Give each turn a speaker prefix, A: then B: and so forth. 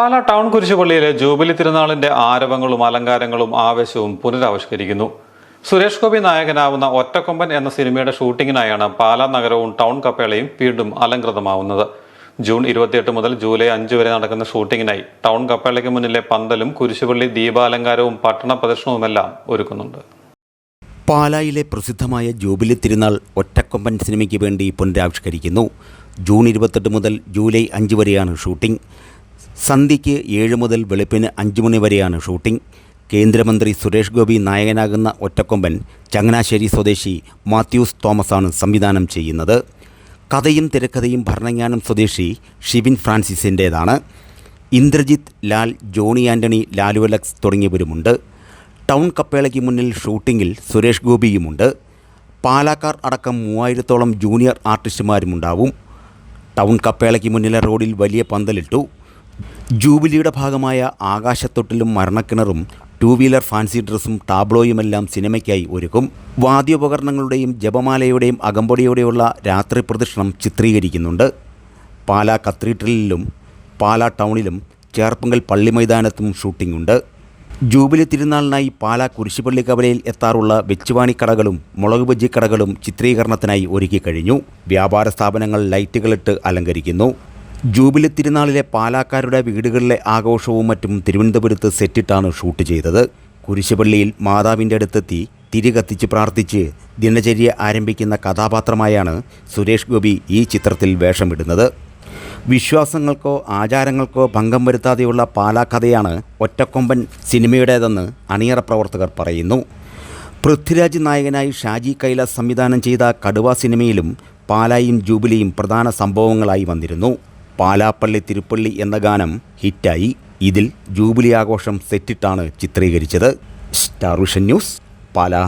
A: Pala town കുരിശുപള്ളിയിലെ jubilee തിരുനാളിന്റെ ആരവങ്ങളും അലങ്കാരങ്ങളും ആവേശവും പുനരാവിഷ്കരിക്കുന്നു. സുരേഷ് ഗോപി നായകനാവുന്ന ഒറ്റക്കൊമ്പൻ എന്ന സിനിമയുടെ ഷൂട്ടിങ്ങിനായാണ് പാലാ നഗരവും ടൗൺ കപ്പേളയും വീണ്ടും അലങ്കൃതമാവുന്നത് ജൂൺ ഇരുപത്തിയെട്ട് മുതൽ ജൂലൈ അഞ്ച് വരെ നടക്കുന്ന ഷൂട്ടിങ്ങിനായി ടൗൺ കപ്പേളയ്ക്ക് മുന്നിലെ പന്തലും കുരിശുപള്ളി ദീപാലങ്കാരവും പട്ടണ പ്രദർശനവുമെല്ലാം ഒരുക്കുന്നുണ്ട്.
B: പാലായിലെ പ്രസിദ്ധമായ ജൂബിലി തിരുനാൾ ഒറ്റക്കൊമ്പൻ സിനിമയ്ക്ക് വേണ്ടി പുനരാവിഷ്കരിക്കുന്നു. ജൂൺ ഇരുപത്തെട്ട് മുതൽ ജൂലൈ അഞ്ച് വരെയാണ് ഷൂട്ടിംഗ്. സന്ധ്യയ്ക്ക് ഏഴ് മുതൽ വെളുപ്പിന് അഞ്ച് മണി വരെയാണ് ഷൂട്ടിംഗ്. കേന്ദ്രമന്ത്രി സുരേഷ് ഗോപി നായകനാകുന്ന ഒറ്റക്കൊമ്പൻ ചങ്ങനാശ്ശേരി സ്വദേശി മാത്യൂസ് തോമസാണ് സംവിധാനം ചെയ്യുന്നത്. കഥയും തിരക്കഥയും ഭരണങ്ങാനം സ്വദേശി ഷിബിൻ ഫ്രാൻസിസിന്റേതാണ് ഇന്ദ്രജിത്ത് ലാൽ ജോണി ആന്റണി ലാലു അലക്സ് തുടങ്ങിയവരുമുണ്ട്. ടൗൺ കപ്പേളയ്ക്ക് മുന്നിൽ ഷൂട്ടിങ്ങിൽ സുരേഷ് ഗോപിയുമുണ്ട്. പാലാക്കാർ അടക്കം മൂവായിരത്തോളം ജൂനിയർ ആർട്ടിസ്റ്റുമാരുമുണ്ടാവും. ടൗൺ കപ്പേളയ്ക്ക് മുന്നിലെ റോഡിൽ വലിയ പന്തലിട്ടു. ജൂബിലിയുടെ ഭാഗമായ ആകാശത്തൊട്ടിലും മരണക്കിണറും ടൂ വീലർ ഫാൻസി ഡ്രസ്സും ടാബ്ലോയുമെല്ലാം സിനിമയ്ക്കായി ഒരുക്കും. വാദ്യോപകരണങ്ങളുടെയും ജപമാലയുടെയും അകമ്പടിയോടെയുള്ള രാത്രി പ്രദർശനം ചിത്രീകരിക്കുന്നുണ്ട്. പാലാ കത്തീഡ്രലിലും പാലാ ടൗണിലും ചേർപ്പുങ്കൽ പള്ളി മൈതാനത്തും ഷൂട്ടിംഗ് ഉണ്ട് ജൂബിലി തിരുനാളിനായി പാലാ കുരിശുപള്ളി കവലയിൽ എത്താറുള്ള വെച്ചുവാണി കടകളും മുളക് ബജ്ജി കടകളും ചിത്രീകരണത്തിനായി ഒരുക്കി കഴിഞ്ഞു. വ്യാപാര സ്ഥാപനങ്ങൾ ലൈറ്റുകളിട്ട് അലങ്കരിക്കുന്നു. ജൂബിലി തിരുനാളിലെ പാലാക്കാരുടെ വീടുകളിലെ ആഘോഷവും മറ്റും തിരുവനന്തപുരത്ത് സെറ്റിട്ടാണ് ഷൂട്ട് ചെയ്തത്. കുരിശുപള്ളിയിൽ മാതാവിന്റെ അടുത്തെത്തി തിരി കത്തിച്ച് പ്രാർത്ഥിച്ച് ദിനചര്യ ആരംഭിക്കുന്ന കഥാപാത്രമായാണ് സുരേഷ് ഗോപി ഈ ചിത്രത്തിൽ വേഷമിടുന്നത്. വിശ്വാസങ്ങൾക്കോ ആചാരങ്ങൾക്കോ ഭംഗം വരുത്താതെയുള്ള പാലാക്കഥയാണ് ഒറ്റക്കൊമ്പൻ സിനിമയുടേതെന്ന് അണിയറ പ്രവർത്തകർ പറയുന്നു. പൃഥ്വിരാജ് നായകനായി ഷാജി കൈലാസ് സംവിധാനം ചെയ്ത കടുവ സിനിമയിലും പാലായും ജൂബിലിയും പ്രധാന സംഭവങ്ങളായി വന്നിരുന്നു. പാലാപ്പള്ളി തിരുപ്പള്ളി എന്ന ഗാനം ഹിറ്റായി. ഇതിൽ ജൂബിലി ആഘോഷം സെറ്റിട്ടാണ് ചിത്രീകരിച്ചത്. Star Vision news Pala.